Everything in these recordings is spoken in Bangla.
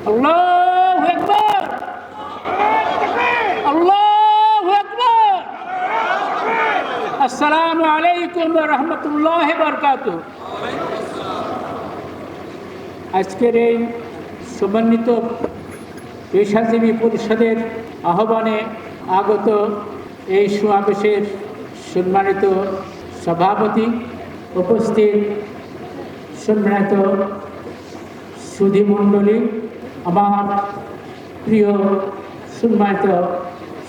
আল্লাহু আকবার। আল্লাহু আকবার। আসসালামু আলাইকুম ওয়া রাহমাতুল্লাহি ওয়া আজকের এই সমন্বিত পেশাজীবী পরিষদের আহ্বানে আগত এই সমাবেশের সম্মানিত সভাপতি উপস্থিত সম্মানিত সুধীমণ্ডলী আমার প্রিয় সম্মানিত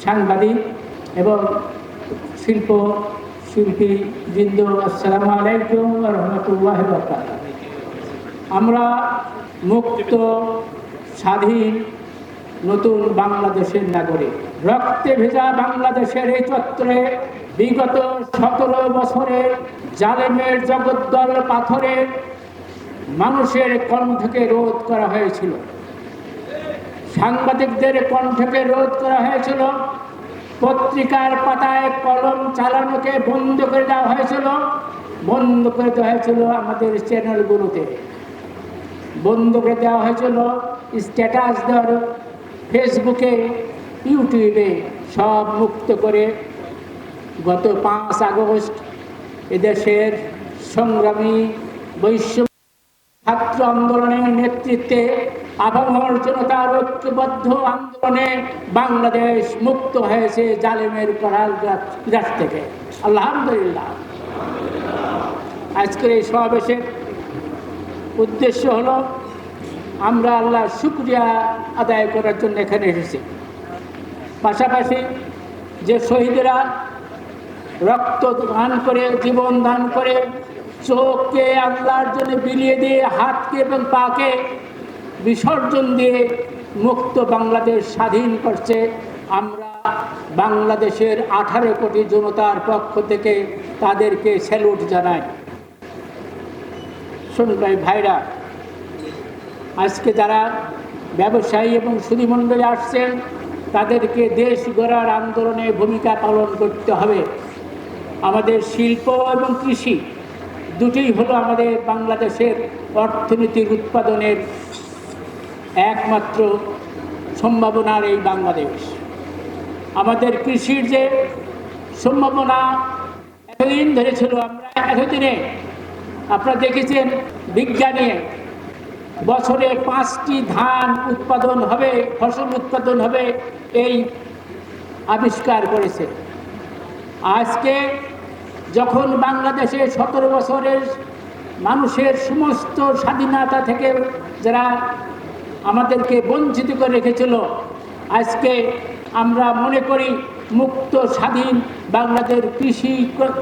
সাংবাদিক এবং শিল্প শিল্পী বৃন্দ, আসসালামু আলাইকুম রহমতুল্লাহ আমরা মুক্ত, স্বাধীন, নতুন বাংলাদেশের নাগরিক। রক্তে ভেজা বাংলাদেশের এই চত্রে বিগত সতেরো বছরের জালেমের জগদ্দল পাথরের মানুষের কণ্ঠকে রোধ করা হয়েছিল। সাংবাদিকদের কণ্ঠকে রোধ করা হয়েছিল, পত্রিকার পাতায় কলম চালানোকে বন্ধ করে দেওয়া হয়েছিল, বন্ধ করে দেওয়া হয়েছিল আমাদের চ্যানেলগুলোতে। বন্ধ করে দেওয়া হয়েছিল স্ট্যাটাস দেওয়ার, ফেসবুকে, ইউটিউবে সব মুক্ত করে গত পাঁচ আগস্ট এদেশের সংগ্রামী বৈশ্ব ছাত্র আন্দোলনের নেতৃত্বে আবহাওয়ার জনতার ঐক্যবদ্ধ আন্দোলনে বাংলাদেশ মুক্ত হয়েছে জালেমের করাল গ্রাস থেকে। আলহামদুলিল্লাহ। আজকের এই সমাবেশের উদ্দেশ্য হলো, আমরা আল্লাহ শুক্রিয়া আদায় করার জন্য এখানে এসেছি। পাশাপাশি যে শহীদরা রক্ত দান করে, জীবন দান করে, চোখকে আল্লাহর জন্য বিলিয়ে দিয়ে, হাতকে এবং পাকে বিসর্জন দিয়ে মুক্ত বাংলাদেশ স্বাধীন করছে। আমরা বাংলাদেশের আঠারো কোটি জনতার পক্ষ থেকে তাদেরকে স্যালুট জানাই। শুনুন ভাই, ভাইরা, আজকে যারা ব্যবসায়ী এবং সুধীমণ্ডলে আসছেন, তাদেরকে দেশ গড়ার আন্দোলনে ভূমিকা পালন করতে হবে। আমাদের শিল্প এবং কৃষি দুটোই হলো আমাদের বাংলাদেশের অর্থনীতির উৎপাদনের একমাত্র সম্ভাবনার এই বাংলাদেশ। আমাদের কৃষির যে সম্ভাবনা, এতদিন ধরে ছিল আমরা, এতদিনে আপনারা দেখেছেন বিজ্ঞানে বছরে পাঁচটি ধান উৎপাদন হবে, ফসল উৎপাদন হবে, এই আবিষ্কার করেছে। আজকে যখন বাংলাদেশে সতেরো বছরের মানুষের সমস্ত স্বাধীনতা থেকে যারা আমাদেরকে বঞ্চিত করে রেখেছিল। আজকে আমরা মনে করি মুক্ত, স্বাধীন বাংলাদেশ কৃষি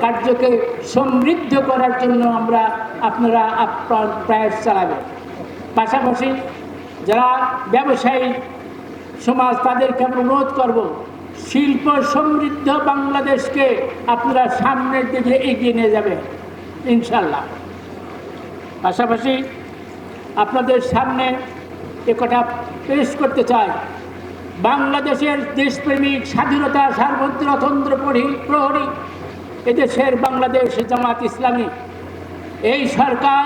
কার্যকে সমৃদ্ধ করার জন্য আমরা আপনারা আপ্রাণ প্রয়াস চালাবেন পাশাপাশি যারা ব্যবসায়ী, সমাজ, তাদেরকে আমরা অনুরোধ করব, শিল্প সমৃদ্ধ বাংলাদেশকে আপনারা সামনের দিকে এগিয়ে নিয়ে যাবেন ইনশাল্লাহ। পাশাপাশি আপনাদের সামনে এ কথা পেশ করতে চাই বাংলাদেশের দেশপ্রেমিক স্বাধীনতা সার্বত্রতন্ত্র প্রহরী এদেশের বাংলাদেশ জামাত ইসলামী। এই সরকার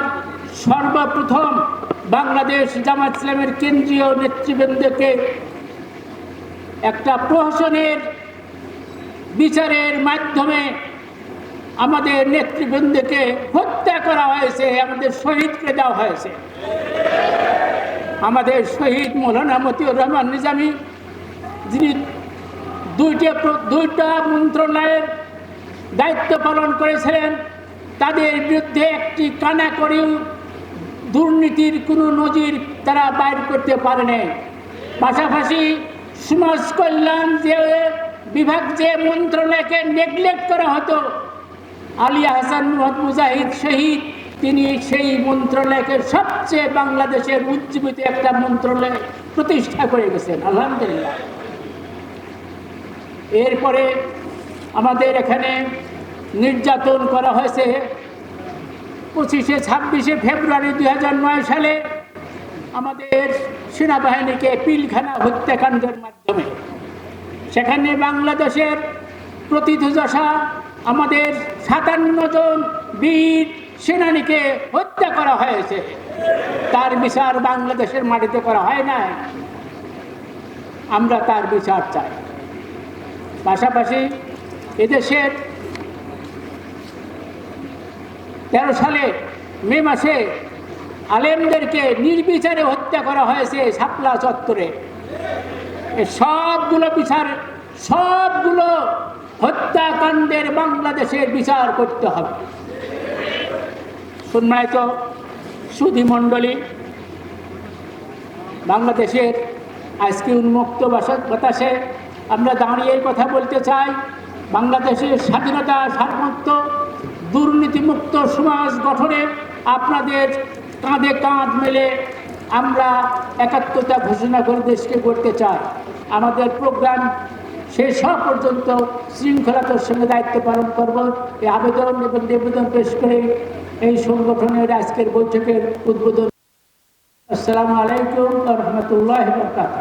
সর্বপ্রথম বাংলাদেশ জামাত ইসলামের কেন্দ্রীয় নেতৃবৃন্দকে একটা প্রহসনের বিচারের মাধ্যমে আমাদের নেতৃবৃন্দকে হত্যা করা হয়েছে, আমাদের শহীদকে দেওয়া হয়েছে। আমাদের শহীদ মৌলানা মতিউর রহমান নিজামী, যিনি দুইটা দুইটা মন্ত্রণালয়ের দায়িত্ব পালন করেছিলেন, তাদের বিরুদ্ধে একটি কানাকড়িও দুর্নীতির কোনো নজির তারা বাইর করতে পারেনি পাশাপাশি সমাজ কল্যাণ যে বিভাগ যে মন্ত্রণালয়কে নেগলেক্ট করা হতো আলী হাসান, মোহাম্মদ মুজাহিদ শহীদ তিনি সেই মন্ত্রণালয়কে সবচেয়ে বাংলাদেশের উজ্জীবিত একটা মন্ত্রণালয় প্রতিষ্ঠা করে গেছেন, আলহামদুলিল্লাহ। এরপরে আমাদের এখানে নির্যাতন করা হয়েছে পঁচিশে ছাব্বিশে ফেব্রুয়ারি দু হাজার নয় সালে আমাদের সেনাবাহিনীকে পিলখানা হত্যাকাণ্ডের মাধ্যমে। সেখানে বাংলাদেশের প্রতিথযশা আমাদের সাতান্ন জন বীর সেনানীকে হত্যা করা হয়েছে। তার বিচার বাংলাদেশের মাটিতে করা হয় না আমরা তার বিচার চাই। পাশাপাশি এদেশের তেরো সালে মে মাসে আলেমদেরকে নির্বিচারে হত্যা করা হয়েছে শাপলা চত্বরে। সবগুলো বিচার, সবগুলো হত্যাকাণ্ডের বাংলাদেশের বিচার করতে হবে। সম্মানিত সুধী মণ্ডলী বাংলাদেশের আজকে উন্মুক্ত বাতাসে আমরা দাঁড়িয়ে কথা বলতে চাই। বাংলাদেশের স্বাধীনতা সার্বত্য দুর্নীতিমুক্ত সমাজ গঠনে আপনাদের কাঁধে কাঁধ মেলে আমরা একাত্মতা ঘোষণা করে দেশকে করতে চাই। আমাদের প্রোগ্রাম শেষ হওয়া পর্যন্ত শৃঙ্খলাতার সঙ্গে দায়িত্ব পালন করব। এই আবেদন এবং নিবেদন পেশ করে এই সংগঠনের আজকের বৈঠকের উদ্বোধন। আসসালামু আলাইকুম রহমতুল্লাহ বরকাত